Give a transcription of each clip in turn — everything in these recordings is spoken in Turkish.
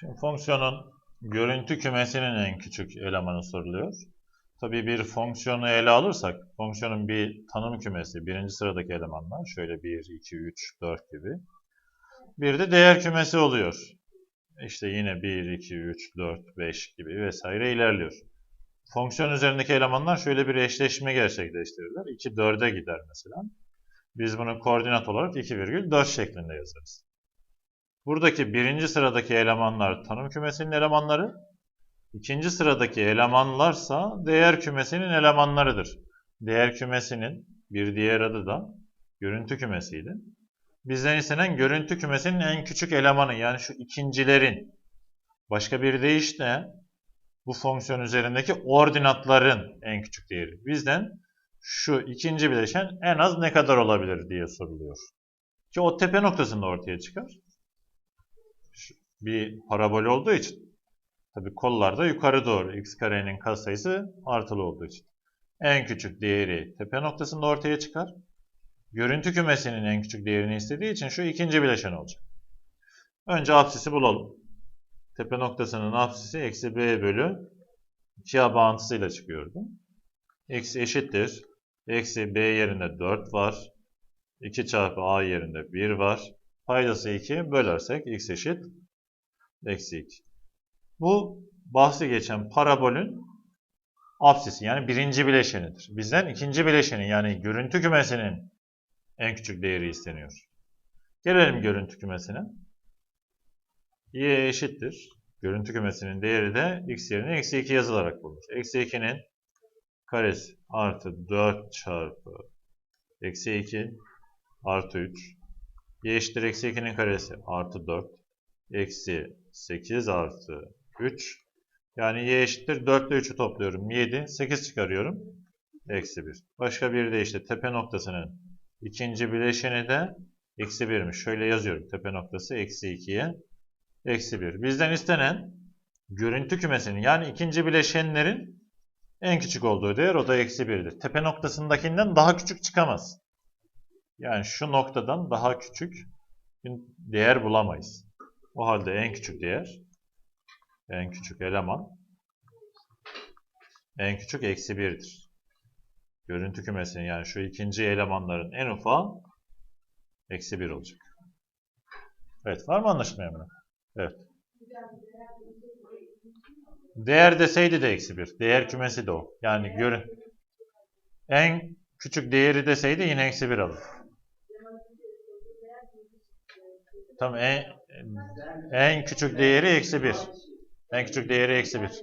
Şimdi fonksiyonun görüntü kümesinin en küçük elemanı soruluyor. Tabii bir fonksiyonu ele alırsak, fonksiyonun bir tanım kümesi, birinci sıradaki elemanlar, şöyle 1, 2, 3, 4 gibi. Bir de değer kümesi oluyor. İşte yine 1, 2, 3, 4, 5 gibi vesaire ilerliyor. Fonksiyon üzerindeki elemanlar şöyle bir eşleşme gerçekleştirirler. 2, 4'e gider mesela. Biz bunu koordinat olarak 2,4 şeklinde yazarız. Buradaki birinci sıradaki elemanlar tanım kümesinin elemanları, ikinci sıradaki elemanlarsa değer kümesinin elemanlarıdır. Değer kümesinin bir diğer adı da görüntü kümesiydi. Bizden istenen görüntü kümesinin en küçük elemanı yani şu ikincilerin başka bir deyişle bu fonksiyon üzerindeki ordinatların en küçük değeri. Bizden şu ikinci bileşen en az ne kadar olabilir diye soruluyor. Ki o tepe noktasında ortaya çıkar bir parabol olduğu için tabi kollarda yukarı doğru x karenin katsayısı artılı olduğu için. En küçük değeri tepe noktasında ortaya çıkar. Görüntü kümesinin en küçük değerini istediği için şu ikinci bileşen olacak. Önce apsisi bulalım. Tepe noktasının apsisi eksi b bölü 2a bağıntısıyla çıkıyordu. x eşittir. Eksi b yerinde 4 var. 2 çarpı a yerinde 1 var. Paydası 2 bölersek x eşit eksi 2. Bu bahsi geçen parabolün apsisi yani birinci bileşenidir. Bizden ikinci bileşeni yani görüntü kümesinin en küçük değeri isteniyor. Gelelim görüntü kümesine. y eşittir. Görüntü kümesinin değeri de x yerine eksi 2 yazılarak bulunur. Eksi 2'nin karesi artı 4 çarpı eksi 2 artı 3. y eşittir eksi 2'nin karesi artı 4 eksi 8 artı 3. Yani y eşittir 4 ile 3'ü topluyorum. 7, 8 çıkarıyorum. Eksi 1. Başka bir de işte tepe noktasının ikinci bileşeni de eksi 1'miş. Şöyle yazıyorum. Tepe noktası eksi 2'ye eksi 1. Bizden istenen görüntü kümesinin yani ikinci bileşenlerin en küçük olduğu değer o da eksi 1'dir. Tepe noktasındakinden daha küçük çıkamaz. Yani şu noktadan daha küçük değer bulamayız. O halde en küçük değer, en küçük eleman, en küçük eksi 1'dir. Görüntü kümesinin yani şu ikinci elemanların en ufağı eksi 1 olacak. Evet, var mı anlaşılmayan buna? Evet. Değer deseydi de eksi 1. Değer kümesi de o. Yani görün. En küçük değeri deseydi yine eksi 1 alır. Tamam en, en küçük değeri eksi 1. En küçük değeri eksi 1.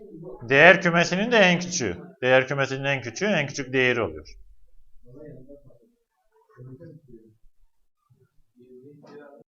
Değer kümesinin de en küçüğü. Değer kümesinin en küçüğü en küçük değeri oluyor.